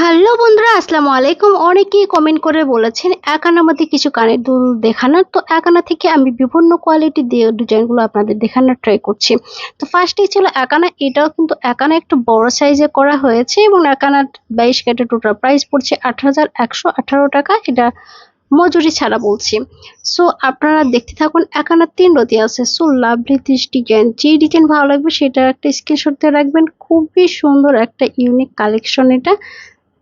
Hello বন্ধুরা, আসসালামু আলাইকুম। অনেকেই কমেন্ট করে বলেছেন একানা মধ্যে কিছু কানের দুল দেখানোর। তো একানা থেকে আমি বিভিন্ন কোয়ালিটি দিয়ে ডিজাইনগুলো আপনাদের দেখানোর ট্রাই করছি। তো ফার্স্টেই ছিল একানা। এটাও কিন্তু একানা একটু বড় সাইজে করা হয়েছে এবং একানার বাইশ ক্যারেট টোটাল প্রাইস পড়ছে আঠারো টাকা। এটা মজুরি ছাড়া বলছি। সো আপনারা দেখতে থাকুন, একানা তিন রতি আছে। সো লাভলি দিস ডিজাইন যে ডিজাইন ভালো লাগবে সেটা একটা স্ক্রিনশট দিয়ে রাখবেন। খুবই সুন্দর একটা ইউনিক কালেকশন এটা।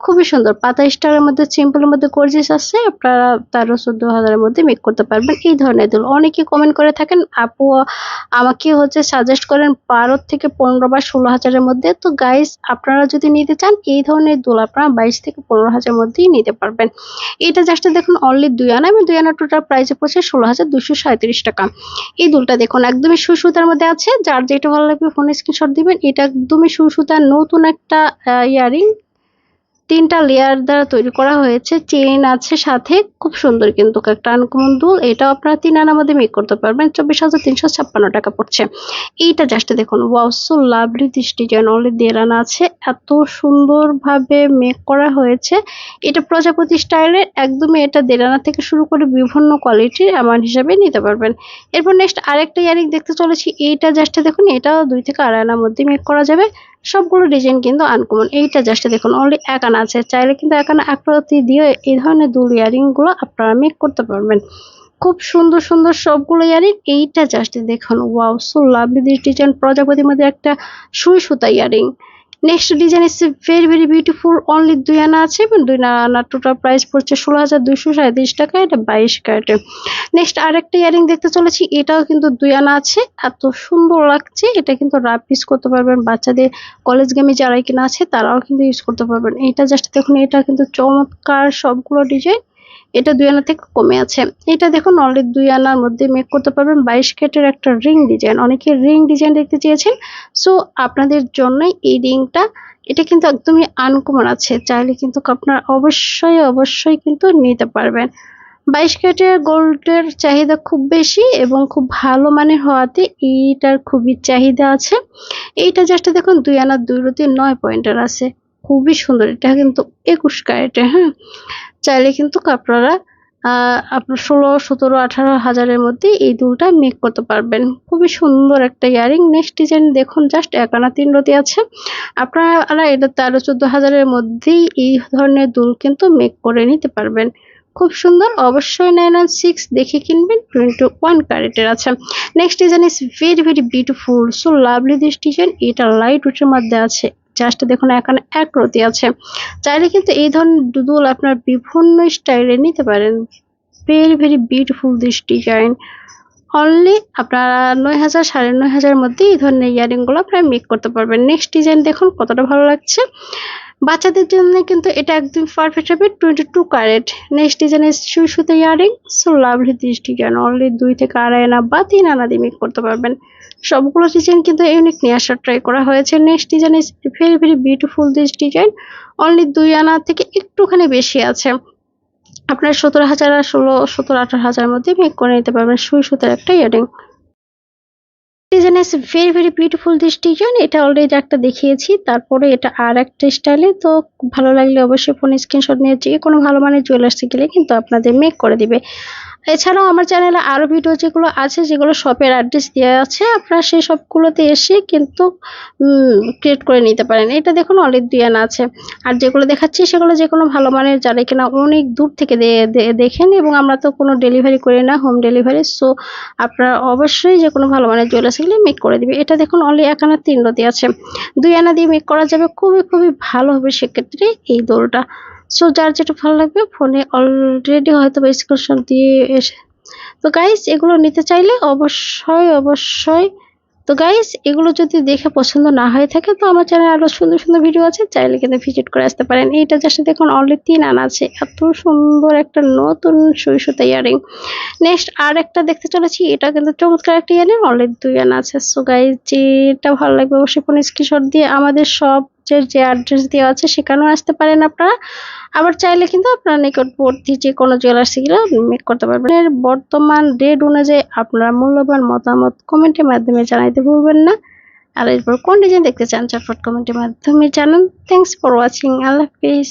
খুবই সুন্দর। পাতা স্টারের মধ্যে, সিম্পলের মধ্যে গর্জিয়াস আছে। আপনারা তেরো চোদ্দ হাজারের মধ্যে মেক করতে পারবেন। এই ধরনের দুল অনেকে কমেন্ট করে থাকেন, আপু, আমাকে হচ্ছে সাজেস্ট করেন বারো থেকে পনেরো বা ষোলো হাজারের মধ্যে। তো গাইস আপনারা যদি নিতে চান, এই ধরনের দুল আপনারা বাইশ থেকে পনেরো হাজারের মধ্যেই নিতে পারবেন। এটা জাস্ট দেখুন অনলি দুই আনা এবং দুই আনা টোটাল প্রাইসে পড়ছে ষোলো হাজার দুশো সাঁত্রিশ টাকা। এই দুলটা দেখুন, একদমই সুসুতার মধ্যে আছে। যার যেটা ভালো লাগবে ফোনে স্ক্রিনশট দিবেন। এটা একদমই সুসুতার নতুন একটা ইয়ারিং। তিনটা লেয়ার দ্বারা তৈরি করা হয়েছে। চেন আছে সাথে, খুব সুন্দর কিন্তু একটা আনকমন দুল। এটাও আপনারা তিন আনার মধ্যে মেক করতে পারবেন। চব্বিশ হাজার তিনশো ছাপ্পান্ন টাকা পড়ছে। এইটা জাস্ট দেখুন wow so lovely this design only দেড় আনা আছে। এত সুন্দরভাবে মেক করা হয়েছে। এটা প্রজাপতি স্টাইলের একদমই এটা দেড় আনা থেকে শুরু করে বিভিন্ন কোয়ালিটির অ্যামাউন্ট হিসাবে নিতে পারবেন। এরপর নেক্সট আরেকটা ইয়ারিং দেখতে চলেছি। এইটা জাস্ট দেখুন, এটাও দুই থেকে আড়াই আনার মধ্যে মেক করা যাবে। সবগুলো ডিজাইন কিন্তু আনকমন এইটা জাস্ট দেখুন অনলি একানা আছে। চাইলে কিন্তু একানা আকৃতি দিয়ে এই ধরনের দুল ইয়ারিংগুলো আপনারা মেক করতে পারবেন। খুব সুন্দর সুন্দর সবগুলো ইয়ারিং। এইটা জাস্ট দেখুন wow so lovely this design প্রজাপতির মধ্যে একটা সুই সুতা earring. Next design is very very beautiful only দুই আনা আছে এবং দুই আনা টোটাল প্রাইস পড়ছে ষোলো হাজার দুইশো সাঁত্রিশ টাকা, এটা বাইশ ক্যারেটে। নেক্সট আরেকটা ইয়ারিং দেখতে চলেছি, এটাও কিন্তু দুই আনা আছে। এত সুন্দর লাগছে, এটা কিন্তু রাপ ইউজ করতে পারবেন। বাচ্চাদের কলেজ গেমে যারাই কিনা আছে, তারাও কিন্তু ইউজ করতে পারবেন। এটা জাস্ট দেখুন, এটা কিন্তু চমৎকার সবগুলো ডিজাইন এটা দুই আনা থেকে কমে আছে। এটা দেখুন অনলি দুই আনার মধ্যে মেক করতে পারবেন। বাইশ কেটের একটা রিং ডিজাইন অনেকে রিং ডিজাইন দেখতে চেয়েছেন। সো আপনাদের জন্যই এই রিংটা এটা কিন্তু একদমই আনকমন আছে। চাইলে কিন্তু আপনার অবশ্যই অবশ্যই কিন্তু নিতে পারবেন। বাইশ ক্যারেটের গোল্ডের চাহিদা খুব বেশি এবং খুব ভালো মানের হওয়াতে এইটার খুবই চাহিদা আছে। এইটা জাস্ট দেখুন, দুই আনার দুই রুতি নয় পয়েন্টের আছে। খুবই সুন্দর। এটা কিন্তু একুশ ক্যারেটের হ্যাঁ। চাইলে কিন্তু আপনারা আপনার ষোলো, সতেরো, আঠারো হাজারের মধ্যে এই দুলটা মেক করতে পারবেন। খুবই সুন্দর একটা ইয়ারিং নেক্সট ডিজাইন দেখুন, জাস্ট এক আনা তিন রতি আছে। আপনারা এটা তেরো, চোদ্দ হাজারের মধ্যেই এই ধরনের দুল কিন্তু মেক করে নিতে পারবেন। খুব সুন্দর, অবশ্যই নাইন ওয়ান সিক্স দেখে কিনবেন টোয়েন্টি ওয়ান ক্যারেটের আছে। Next design is very very beautiful so lovely this design এটা লাইট উঠের মধ্যে আছে। জাস্ট দেখুন, এখানে এক রতি আছে। চাইলে কিন্তু এই ধরনের দুদুল আপনার বিভিন্ন স্টাইলে নিতে পারেন। Very very beautiful this design only আপনারা নয় হাজার, সাড়ে নয় হাজারের মধ্যে এই ধরনের ইয়ারিংগুলো আপনারা মেক করতে পারবেন। নেক্সট ডিজাইন দেখুন, কতটা ভালো লাগছে। বাচ্চাদের জন্য কিন্তু এটা একদম পারফেক্ট হবে। Twenty two carat next design সুই সুতো earring so lovely this design only দুই থেকে আড়াই আনা বা তিন আনা দিয়ে মেক করতে পারবেন। সবগুলো ডিজাইন কিন্তু ইউনিক নিয়ে আসার ট্রাই করা হয়েছে। Next design is very very beautiful this design only দুই আনা থেকে একটুখানি বেশি আছে। আপনার সতেরো হাজার আর ষোলো, সতেরো, আঠারো হাজারের মধ্যে মেক করে নিতে পারবেন সুই সুতার একটা earring design very very beautiful this design এটা অলরেডি একটা দেখিয়েছি। তারপরে এটা আর একটা স্টাইলে তো ভালো লাগলে অবশ্যই ফোন স্ক্রিনশট নিয়ে যে কোনো ভালো মানের জুয়েলার্সে গেলে কিন্তু আপনাদের মেক করে দিবে। এছাড়াও আমার চ্যানেলে আরও ভিডিও যেগুলো আছে, যেগুলো শপের অ্যাড্রেস দেওয়া আছে, আপনারা সেই সবগুলোতে এসে কিন্তু ক্রিয়েট করে নিতে পারেন। এটা দেখুন অনেক দিয়ান আছে। আর যেগুলো দেখাচ্ছি, সেগুলো যে কোনো ভালো মানের, যারা কিনা অনেক দূর থেকে দেখেন এবং আমরা তো কোনো ডেলিভারি করি না হোম ডেলিভারি সো আপনারা অবশ্যই যে কোনো ভালো মানের জুয়েলার্স গেলে মেক করে দিবে। এটা দেখুন অনলি এক আনা তিন রতি আছে। দুই আনা দিয়ে মেক করা যাবে খুবই খুবই ভালো হবে সেক্ষেত্রে এই দোলটা সো যার যেটা ভালো লাগবে ফোনে অলরেডি হয়তো বা স্ক্রিনশট দিয়ে এসে তো গাইস এগুলো নিতে চাইলে অবশ্যই অবশ্যই তো গাইস এগুলো যদি দেখে পছন্দ না হয়ে থাকে, তো আমার চ্যানেলে আরও সুন্দর সুন্দর ভিডিও আছে, চাইলে কিন্তু ভিজিট করে আসতে পারেন। এইটা জাস্ট দেখুন অলরেডি তিন আনা আছে। এত সুন্দর একটা নতুন সুইসুতা ইয়ারিং নেক্সট আর একটা দেখতে চলেছি, এটা কিন্তু চমৎকার একটা ইয়ারিং অলরেডি দুই আনা আছে। সো গাইস যেটা ভালো লাগবে অবশ্যই কোনো স্ক্রিনশট দিয়ে আমাদের সব যে যে অ্যাড্রেস দেওয়া আছে সেখানেও আসতে পারেন আপনারা। আবার চাইলে কিন্তু আপনারা নিকটবর্তী যে কোনো জুয়েলার্সি গেলে মেক করতে পারবেন। এর বর্তমান রেট অনুযায়ী আপনারা মূল্যবান মতামত কমেন্টের মাধ্যমে জানাইতে ভুলবেন না। আর এরপর কোন ডিজাইন দেখতে চান চটফট কমেন্টের মাধ্যমে জানান। থ্যাংকস ফর ওয়াচিং আল্লাহ হাফিজ।